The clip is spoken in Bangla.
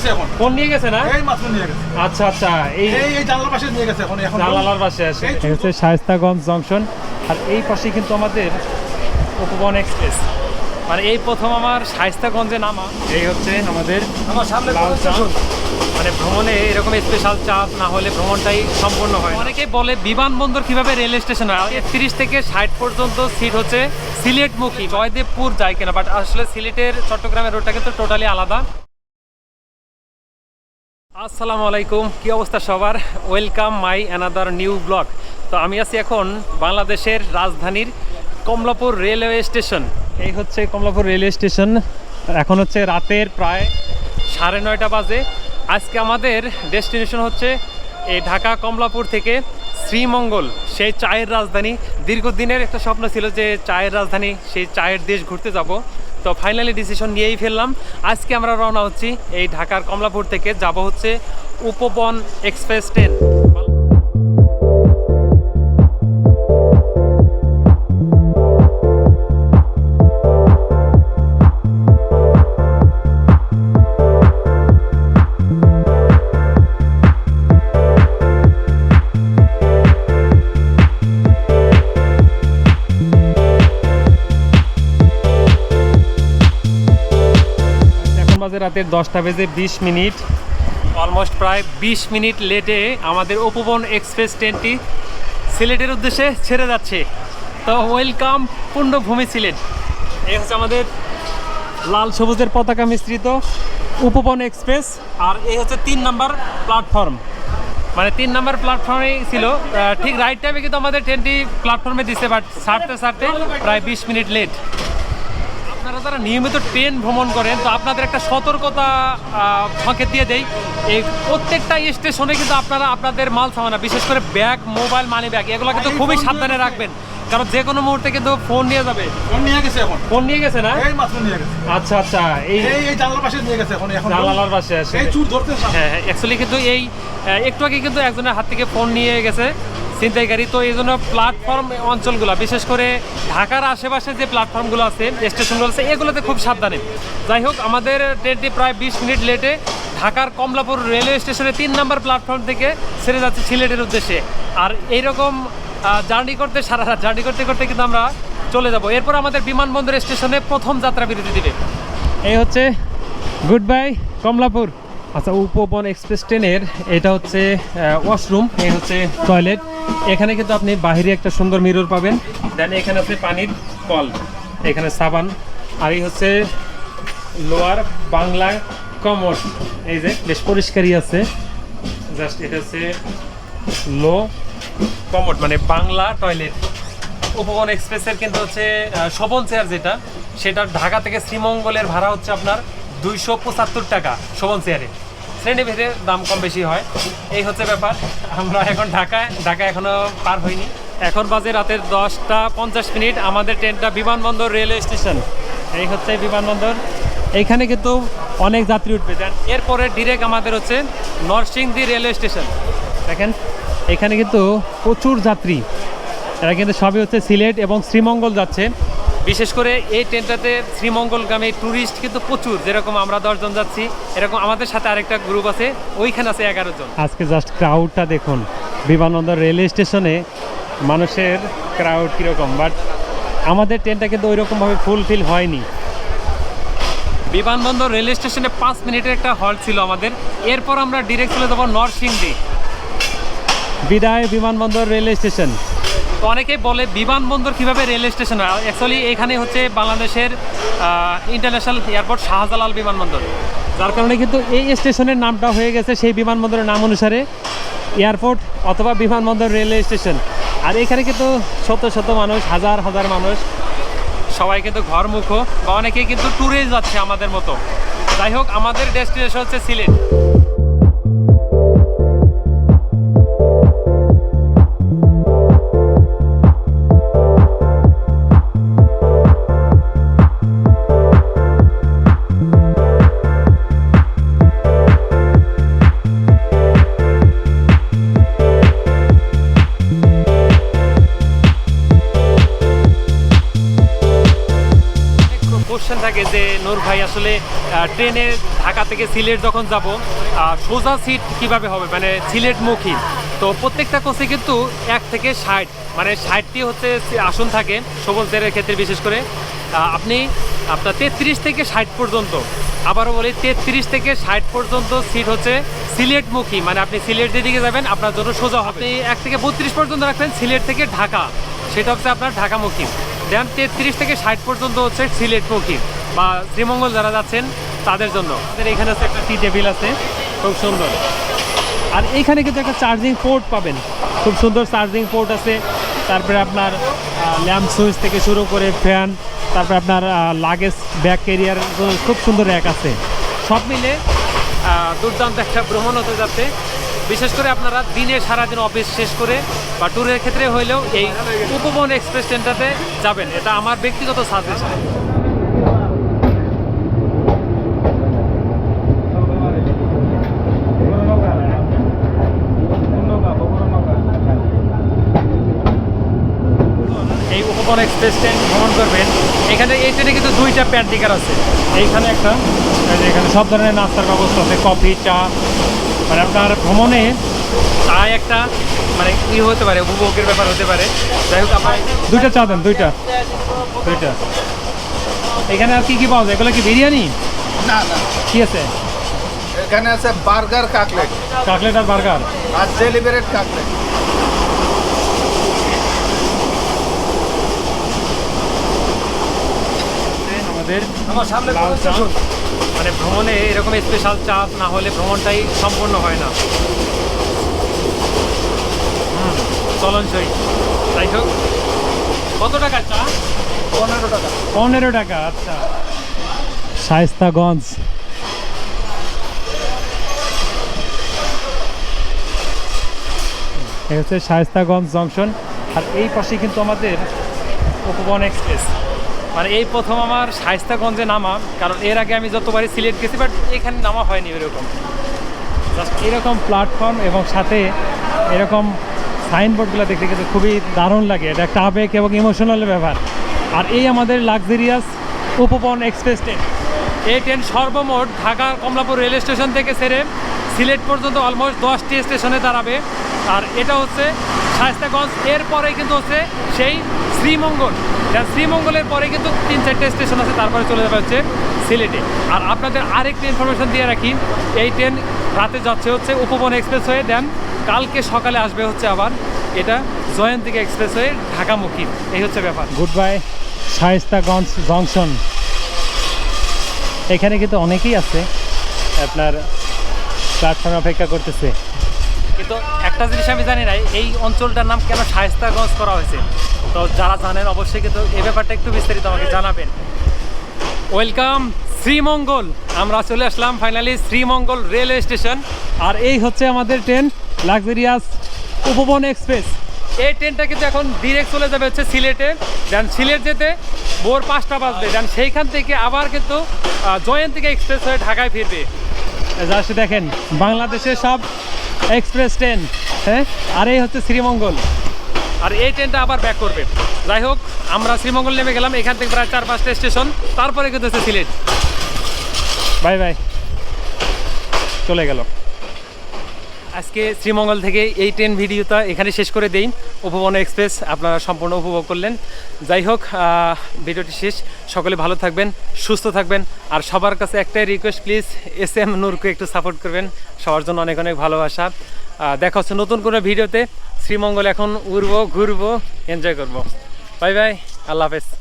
গেছে এখন। ফোন নিয়ে গেছে না? এই মাত্র নিয়ে গেছে। আচ্ছা আচ্ছা এই এই এই জানলার পাশে নিয়ে গেছে এখন এখন জালালার পাশে আছে। এই এই হচ্ছে শায়স্তাগঞ্জ জংশন। আর এই পাশে কিন্তু আমাদের উপবন এক্সপ্রেস। মানে এই প্রথম আমার শায়স্তাগঞ্জে নামা। এই হচ্ছে আমাদের আমার সামনে মানে ভ্রমণে এরকম স্পেশাল চাপ না হলে ভ্রমণটাই সম্পূর্ণ হয় অনেকেই বলে বিমানবন্দর কীভাবে রেল স্টেশন হয়? তিরিশ থেকে ষাট পর্যন্ত সিট হচ্ছে সিলেটমুখী। জয়দেবপুর যায় কিনা বাট আসলে সিলেটের চট্টগ্রামের রোডটা কিন্তু টোটালি আলাদা। আসসালামু আলাইকুম। কি অবস্থা সবার? Welcome my another new blog তো আমি আছি এখন বাংলাদেশের রাজধানীর কমলাপুর রেলওয়ে স্টেশন। এই হচ্ছে কমলাপুর রেলওয়ে স্টেশন। এখন হচ্ছে রাতের প্রায় সাড়ে নয়টা বাজে। আজকে আমাদের ডেস্টিনেশন হচ্ছে এই ঢাকা কমলাপুর থেকে শ্রীমঙ্গল, সেই চায়ের রাজধানী। দীর্ঘদিনের একটা স্বপ্ন ছিল যে চায়ের রাজধানী, সেই চায়ের দেশ ঘুরতে যাব। তো ফাইনালি ডিসিশন নিয়েই ফেললাম। আজকে আমরা রওনা হচ্ছি এই ঢাকার কমলাপুর থেকে। যাব হচ্ছে উপবন এক্সপ্রেস ট্রেন। বাজে রাতের দশটা বেজে বিশ মিনিট। অলমোস্ট প্রায় বিশ মিনিট লেটে আমাদের উপবন এক্সপ্রেস ট্রেনটি সিলেটের উদ্দেশ্যে ছেড়ে যাচ্ছে। তো ওয়েলকাম পূর্ণভূমি সিলেট। এই হচ্ছে আমাদের লাল সবুজের পতাকা মিশ্রিত উপবন এক্সপ্রেস, আর এই হচ্ছে তিন নাম্বার প্ল্যাটফর্ম। মানে তিন নাম্বার প্ল্যাটফর্মে ছিল। ঠিক রাইট টাইমে কিন্তু আমাদের ট্রেনটি প্ল্যাটফর্মে দিচ্ছে বাট ছাড়তে ছাড়তে প্রায় বিশ মিনিট লেট আপনারা যারা নিয়মিত ট্রেন ভ্রমণ করেন তো আপনাদের একটা সতর্কতা সংকেত দিয়ে দেই। এই প্রত্যেকটা স্টেশনে কিন্তু আপনারা আপনাদের মাল সামানা বিশেষ করে ব্যাগ মোবাইল মানি ব্যাগ এগুলো কিন্তু খুবই সাবধানে রাখবেন। কারণ যে কোনো মুহূর্তে কিন্তু ফোন নিয়ে যাবে। ফোন নিয়ে গেছে এখন। ফোন নিয়ে গেছে না? এই মাত্র নিয়ে গেছে। আচ্ছা আচ্ছা এই এই জানলার পাশে নিয়ে গেছে এখন এখন জালালার পাশে আছে। এই চুর ধরতে হ্যাঁ অ্যাকচুয়ালি কিন্তু এই একটু আগে কিন্তু একজনের হাত থেকে ফোন নিয়ে গেছে। ছিনতাইকারী তো এই জন্য প্ল্যাটফর্ম অঞ্চলগুলো, বিশেষ করে ঢাকার আশেপাশে যে প্ল্যাটফর্মগুলো আছে স্টেশনগুলো আছে, এগুলোতে খুব সাবধানে। যাই হোক, আমাদের ট্রেনটি প্রায় বিশ মিনিট লেটে ঢাকার কমলাপুর রেলওয়ে স্টেশনে তিন নম্বর প্ল্যাটফর্ম থেকে ছেড়ে যাচ্ছে সিলেটের উদ্দেশ্যে। আর এইরকম জার্নি করতে, সারা রাত জার্নি করতে করতে কিন্তু আমরা চলে যাব। এরপর আমাদের বিমানবন্দর স্টেশনে প্রথম যাত্রা বিরতি দিবে। এই হচ্ছে গুড বাই কমলাপুর। আচ্ছা উপবন এক্সপ্রেস ট্রেনের এটা হচ্ছে ওয়াশরুম এই হচ্ছে টয়লেট এখানে কিন্তু আপনি বাহিরে একটা সুন্দর মিরর পাবেন। দেন এখানে আছে পানির কল, এখানে সাবান। আর এই হচ্ছে লোয়ার বাংলা কমর এই যে বেশ পরিষ্কারই আছে। জাস্ট এটা হচ্ছে লো কমোড মানে বাংলা টয়লেট উপবন এক্সপ্রেসের কিন্তু হচ্ছে শোভন চেয়ার যেটা, সেটা ঢাকা থেকে শ্রীমঙ্গলের ভাড়া হচ্ছে আপনার দুইশো পঁচাত্তর টাকা শোভন চেয়ারে শ্রেণি ভেদে দাম কম বেশি হয়। এই হচ্ছে ব্যাপার। আমরা এখন ঢাকায় ঢাকা এখনও পার হইনি। এখন বাজে রাতের দশটা পঞ্চাশ মিনিট। আমাদের ট্রেনটা বিমানবন্দর রেলওয়ে স্টেশন। এই হচ্ছে বিমানবন্দর। এইখানে কিন্তু অনেক যাত্রী উঠবে। দেন এরপরে ডিরেক্ট আমাদের হচ্ছে নরসিংদী রেলওয়ে স্টেশন। দেখেন, এখানে কিন্তু প্রচুর যাত্রী। এরা কিন্তু সবই হচ্ছে সিলেট এবং শ্রীমঙ্গল যাচ্ছে। বিশেষ করে এই ট্রেনটাতে শ্রীমঙ্গলগামী ট্যুরিস্ট কিন্তু প্রচুর যেরকম আমরা দশজন যাচ্ছি এরকম আমাদের সাথে আরেকটা গ্রুপ আছে ওইখানে আছে এগারো জন। আজকে জাস্ট ক্রাউডটা দেখুন বিমানবন্দর রেলওয়ে স্টেশনে মানুষের ক্রাউড কীরকম বাট আমাদের ট্রেনটা কিন্তু ওইরকমভাবে ফুলফিল হয়নি। বিমানবন্দর রেলওয়ে স্টেশনে পাঁচ মিনিটের একটা হল্ট ছিল আমাদের এরপর আমরা ডিরেক্ট চলে যাব নরসিংদী। বিদায় বিমানবন্দর রেলওয়ে স্টেশন তো অনেকেই বলে বিমানবন্দর কীভাবে রেলওয়ে স্টেশন হয়? অ্যাকচুয়ালি এখানে হচ্ছে বাংলাদেশের ইন্টারন্যাশনাল এয়ারপোর্ট শাহজালাল বিমানবন্দর। যার কারণে কিন্তু এই স্টেশনের নামটা হয়ে গেছে সেই বিমানবন্দরের নাম অনুসারে এয়ারপোর্ট অথবা বিমানবন্দর রেলওয়ে স্টেশন। আর এখানে কিন্তু শত শত মানুষ, হাজার হাজার মানুষ, সবাই কিন্তু ঘরমুখো, বা অনেকেই কিন্তু ট্যুরে যাচ্ছে আমাদের মতো। যাই হোক, আমাদের ডেস্টিনেশন হচ্ছে সিলেট। কোশ্চেন থাকে যে নূর ভাই, আসলে ট্রেনে ঢাকা থেকে সিলেট যখন যাব সোজা সিট কীভাবে হবে? মানে সিলেটমুখী। তো প্রত্যেকটা কোচে কিন্তু এক থেকে ষাট মানে ষাটটি হচ্ছে আসন থাকে সবুজদের ক্ষেত্রে বিশেষ করে। আপনি আপনার তেত্রিশ থেকে ষাট পর্যন্ত, আবারও বলি, তেত্রিশ থেকে ষাট পর্যন্ত সিট হচ্ছে সিলেটমুখী। মানে আপনি সিলেট যেদিকে যাবেন, আপনার জন্য সোজা হবে। এক থেকে বত্রিশ পর্যন্ত রাখবেন সিলেট থেকে ঢাকা। সেটা হচ্ছে আপনার ঢাকামুখী। দেন তেত্রিশ থেকে ষাট পর্যন্ত হচ্ছে সিলেটমুখী বা শ্রীমঙ্গল যারা যাচ্ছেন তাদের জন্য। আমাদের এখানে হচ্ছে একটা টি টেবিল আছে, খুব সুন্দর। আর এইখানে কিন্তু একটা চার্জিং পোর্ট পাবেন। খুব সুন্দর চার্জিং পোর্ট আছে। তারপরে আপনার ল্যাম্প সুইচ থেকে শুরু করে ফ্যান, তারপরে আপনার লাগেজ ব্যাগ ক্যারিয়ার, খুব সুন্দর র্যাক আছে। সব মিলে দুর্দান্ত একটা ভ্রমণ হতে যাচ্ছে। বিশেষ করে আপনারা দিনে সারাদিন অফিস শেষ করে বা ট্যুরের ক্ষেত্রে হইলেও এই উপবন এক্সপ্রেস ট্রেনটাতে যাবেন। এটা আমার ব্যক্তিগত সাজেশন। এই উপবন এক্সপ্রেস ট্রেন ভ্রমণ করবেন। এখানে এই ট্রেনে কিন্তু দুইটা প্যান্টিকার আছে। এইখানে একটা এখানে সব ধরনের নাস্তার ব্যবস্থা আছে। কফি, চা মানে আপনার ভ্রমণে চা একটা মানে ই হতে পারে উপভোগের ব্যাপার হতে পারে। যাই হোক আপনার দুইটা চা দেন দুইটা। দুইটা। এখানে আর কি কি পাওয়া যায়? এগুলো কি বিরিয়ানি? না না। কি আছে? এখানে আছে বার্গার কাকলেট। কাকলেট আর বার্গার? আর ডেলিভারেড কাকলেট। আমাদের লাল চা মানে ভ্রমণে এরকম স্পেশাল চা না হলে ভ্রমণটাই সম্পূর্ণ হয় না। হুম, চলনসই যাই হোক কত টাকা চা? পনেরো টাকা। পনেরো টাকা আচ্ছা। শায়স্তাগঞ্জ। এই হচ্ছে শায়স্তাগঞ্জ জংশন। আর এই পাশে কিন্তু আমাদের উপবন এক্সপ্রেস। মানে এই প্রথম আমার শায়স্তাগঞ্জে নামা, কারণ এর আগে আমি যতবারই সিলেট গেছি বাট এখানে নামা হয়নি এরকম। জাস্ট এরকম প্ল্যাটফর্ম এবং সাথে এরকম সাইনবোর্ডগুলো দেখতে কিন্তু খুবই দারুণ লাগে। এটা একটা আবেগ এবং ইমোশনাল ব্যাপার। আর এই আমাদের লাক্সারিয়াস উপবন এক্সপ্রেস ট্রেন এই ট্রেন সর্বমোট ঢাকা কমলাপুর রেল স্টেশন থেকে সেরে সিলেট পর্যন্ত অলমোস্ট দশটি স্টেশনে দাঁড়াবে। আর এটা হচ্ছে শায়স্তাগঞ্জ। এরপরে কিন্তু হচ্ছে সেই শ্রীমঙ্গল। যা শ্রীমঙ্গলের পরে কিন্তু তিন চারটে স্টেশন আছে তারপরে চলে যাবে হচ্ছে সিলেটে। আর আপনাদের আরেকটি ইনফরমেশন দিয়ে রাখি এই ট্রেন রাতে যাচ্ছে হচ্ছে উপবন এক্সপ্রেস হয়ে দেন কালকে সকালে আসবে হচ্ছে আবার এটা জয়ন্তিকা এক্সপ্রেস হয়ে ঢাকামুখী। এই হচ্ছে ব্যাপার। Good bye Shaistaganj junction. এখানে কিন্তু অনেকেই আছে আপনার প্ল্যাটফর্মে অপেক্ষা করতেছে। কিন্তু একটা জিনিস আমি জানি না এই অঞ্চলটার নাম কেন শায়স্তাগঞ্জ করা হয়েছে? তো যারা জানেন অবশ্যই কিন্তু এ ব্যাপারটা একটু বিস্তারিত আমাকে জানাবেন। ওয়েলকাম, শ্রীমঙ্গল। আমরা চলে আসলাম ফাইনালি শ্রীমঙ্গল রেলওয়ে স্টেশন আর এই হচ্ছে আমাদের ট্রেন লাক্সারিয়াস উপবন এক্সপ্রেস এই ট্রেনটা কিন্তু এখন ডিরেক্ট চলে যাবে হচ্ছে সিলেটে। দেন সিলেট যেতে ভোর পাঁচটা বাজবে। দেন সেইখান থেকে আবার কিন্তু জয়ন্তিকা এক্সপ্রেস হয়ে ঢাকায় ফিরবে। জাস্ট দেখেন, বাংলাদেশের সব এক্সপ্রেস ট্রেন হ্যাঁ? আর এই হচ্ছে শ্রীমঙ্গল। আর এই ট্রেনটা আবার ব্যাক করবে। যাই হোক আমরা শ্রীমঙ্গল নেমে গেলাম এখান থেকে প্রায় চার পাঁচটা স্টেশন তারপরে কিন্তু হচ্ছে সিলেট। Bye bye. চলে গেল। আজকে শ্রীমঙ্গল থেকে এই ট্রেন ভিডিওটা এখানে শেষ করে দেই। উপবন এক্সপ্রেস আপনারা সম্পূর্ণ উপভোগ করলেন। যাই হোক ভিডিওটি শেষ। সকলে ভালো থাকবেন, সুস্থ থাকবেন। আর সবার কাছে একটাই রিকোয়েস্ট প্লিজ এস এম নূরকে একটু সাপোর্ট করবেন। সবার জন্য অনেক অনেক ভালোবাসা। দেখা হচ্ছে নতুন কোনো ভিডিওতে। শ্রীমঙ্গল এখন উড়বো, ঘুরবো এনজয় করব। বাই বাই আল্লাহ হাফেজ।